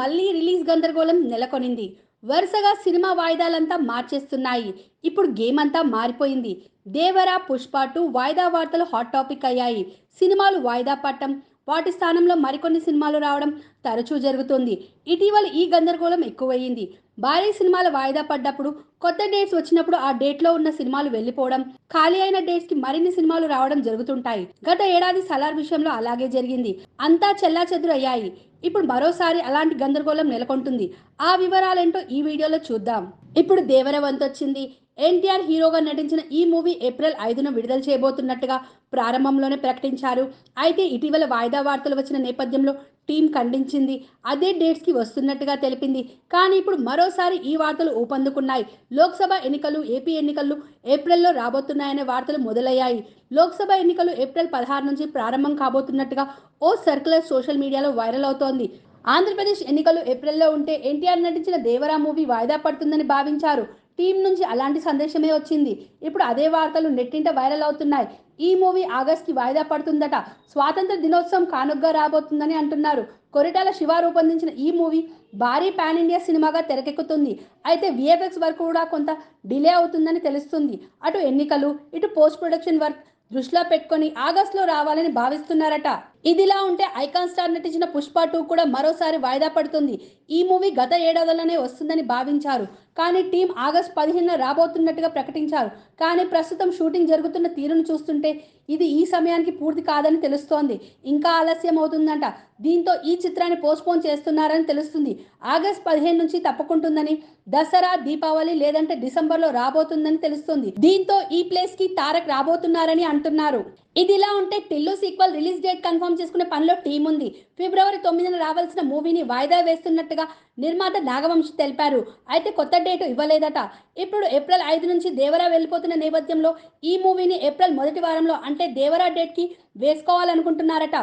మళ్ళీ రిలీజ్ గందరగోళం నెలకొనింది. వరుసగా సినిమా వాయిదాలంతా మార్చేస్తున్నాయి. ఇప్పుడు గేమ్ అంతా మారిపోయింది. దేవరా పుష్ప టూ వాయిదా వార్తలు హాట్ టాపిక్ అయ్యాయి. సినిమాలు వాయిదా పట్టం వాటి స్థానంలో మరికొన్ని సినిమాలు రావడం తరచూ జరుగుతుంది. ఇటీవల ఈ గందరగోళం ఎక్కువయ్యింది. భారీ సినిమాలు వాయిదా పడ్డప్పుడు కొత్త డేట్స్ వచ్చినప్పుడు ఆ డేట్లో ఉన్న సినిమాలు వెళ్ళిపోవడం ఖాళీ అయిన డేట్స్కి మరిన్ని సినిమాలు రావడం జరుగుతుంటాయి. గత ఏడాది సలార్ విషయంలో అలాగే జరిగింది. అంతా చెల్లాచెదురయ్యాయి. అయ్యాయి ఇప్పుడు మరోసారి అలాంటి గందరగోళం నెలకొంటుంది. ఆ వివరాలేంటో ఈ వీడియోలో చూద్దాం. ఇప్పుడు దేవర వంతొచ్చింది ఎన్టీఆర్ హీరోగా నటించిన ఈ మూవీ ఏప్రిల్ ఐదున విడుదల చేయబోతున్నట్టుగా ప్రారంభంలోనే ప్రకటించారు. అయితే ఇటీవల వాయిదా వార్తలు వచ్చిన నేపథ్యంలో టీం ఖండించింది. అదే డేట్స్కి వస్తున్నట్టుగా తెలిపింది. కానీ ఇప్పుడు మరోసారి ఈ వార్తలు ఊపందుకున్నాయి. లోక్సభ ఎన్నికలు ఏపీ ఎన్నికలు ఏప్రిల్లో రాబోతున్నాయనే వార్తలు మొదలయ్యాయి. లోక్సభ ఎన్నికలు ఏప్రిల్ పదహారు నుంచి ప్రారంభం కాబోతున్నట్టుగా ఓ సర్క్యులర్ సోషల్ మీడియాలో వైరల్ అవుతోంది. ఆంధ్రప్రదేశ్ ఎన్నికలు ఏప్రిల్లో ఉంటే ఎన్టీఆర్ నటించిన దేవరా మూవీ వాయిదా పడుతుందని భావించారు. టీం నుంచి అలాంటి సందేశమే వచ్చింది. ఇప్పుడు అదే వార్తలు నెట్టింట వైరల్ అవుతున్నాయి. ఈ మూవీ ఆగస్ట్కి వాయిదా పడుతుందట. స్వాతంత్ర దినోత్సవం కానుగ్గా రాబోతుందని అంటున్నారు. కొరిటాల శివ రూపొందించిన ఈ మూవీ భారీ పాన్ ఇండియా సినిమాగా తెరకెక్కుతుంది. అయితే విఎఫ్ఎక్స్ వర్క్ కూడా కొంత డిలే అవుతుందని తెలుస్తుంది. అటు ఎన్నికలు ఇటు పోస్ట్ ప్రొడక్షన్ వర్క్ దృష్టిలో పెట్టుకొని ఆగస్టులో రావాలని భావిస్తున్నారట. ఇదిలా ఉంటే ఐకాన్ స్టార్ నటించిన పుష్ప టూ కూడా మరోసారి వాయిదా పడుతుంది. ఈ మూవీ గత ఏడాదిలోనే వస్తుందని భావించారు. కానీ టీం ఆగస్ట్ పదిహేనున రాబోతున్నట్టుగా ప్రకటించారు. కానీ ప్రస్తుతం షూటింగ్ జరుగుతున్న తీరును చూస్తుంటే ఇది ఈ సమయానికి పూర్తి కాదని తెలుస్తోంది. ఇంకా ఆలస్యం అవుతుందంట దీంతో ఈ చిత్రాన్ని పోస్ట్పోన్ చేస్తున్నారని తెలుస్తుంది. ఆగస్ట్ పదిహేను నుంచి తప్పుకుంటుందని దసరా దీపావళి లేదంటే డిసెంబర్లో రాబోతుందని తెలుస్తుంది. దీంతో ఈ ప్లేస్కి తారక్ రాబోతున్నారని అంటున్నారు. ఇదిలా ఉంటే Tillu sequel release date confirm చేసుకునే పనిలో టీం ఉంది. ఫిబ్రవరి తొమ్మిదిన రావాల్సిన మూవీని వాయిదా వేస్తున్నట్టుగా నిర్మాత నాగవంశి తెలిపారు. అయితే కొత్త డేట్ ఇవ్వలేదట. ఇప్పుడు ఏప్రిల్ ఐదు నుంచి దేవరా వెళ్ళిపోతున్న నేపథ్యంలో ఈ మూవీని ఏప్రిల్ మొదటి వారంలో అంటే దేవరా డేట్కి వేసుకోవాలనుకుంటున్నారట.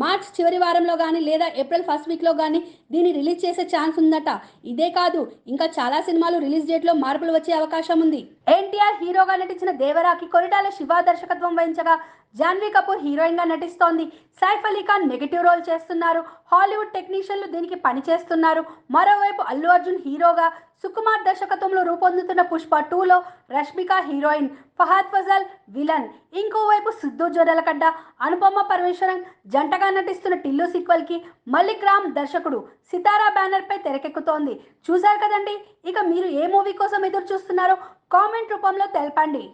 మార్చ్ చివరి వారంలో కానీ లేదా ఏప్రిల్ ఫస్ట్ వీక్లో కానీ దీన్ని రిలీజ్ చేసే ఛాన్స్ ఉందట. ఇదే కాదు ఇంకా చాలా సినిమాలు రిలీజ్ డేట్లో మార్పులు వచ్చే అవకాశం ఉంది. ఎన్టీఆర్ హీరోగా నటించిన దేవరాకి కొరిటాల శివ దర్శకత్వం వహించగా జాన్వీ కపూర్ హీరోయిన్గా నటిస్తోంది. సైఫ్ అలీ ఖాన్ నెగిటివ్ రోల్ చేస్తున్నారు. హాలీవుడ్ టెక్నీషియన్లు దీనికి పని చేస్తున్నారు. మరోవైపు అల్లు అర్జున్ హీరోగా సుకుమార్ దర్శకత్వంలో రూపొందుతున్న పుష్ప టూలో రష్మిక హీరోయిన్ ఫహాద్ ఫజల్ విలన్. ఇంకోవైపు సిద్ధు జొరలకడ్డ అనుపమ పరమేశ్వరన్ జంటగా నటిస్తున్న టిల్లు సీక్వెల్కి మల్లిక్ రామ్ దర్శకుడు సితారా బ్యానర్ పై తెరకెక్కుతోంది. చూశారు కదండి? ఇక మీరు ఏ మూవీ కోసం ఎదురు చూస్తున్నారో కామెంట్ రూపంలో తెలపండి.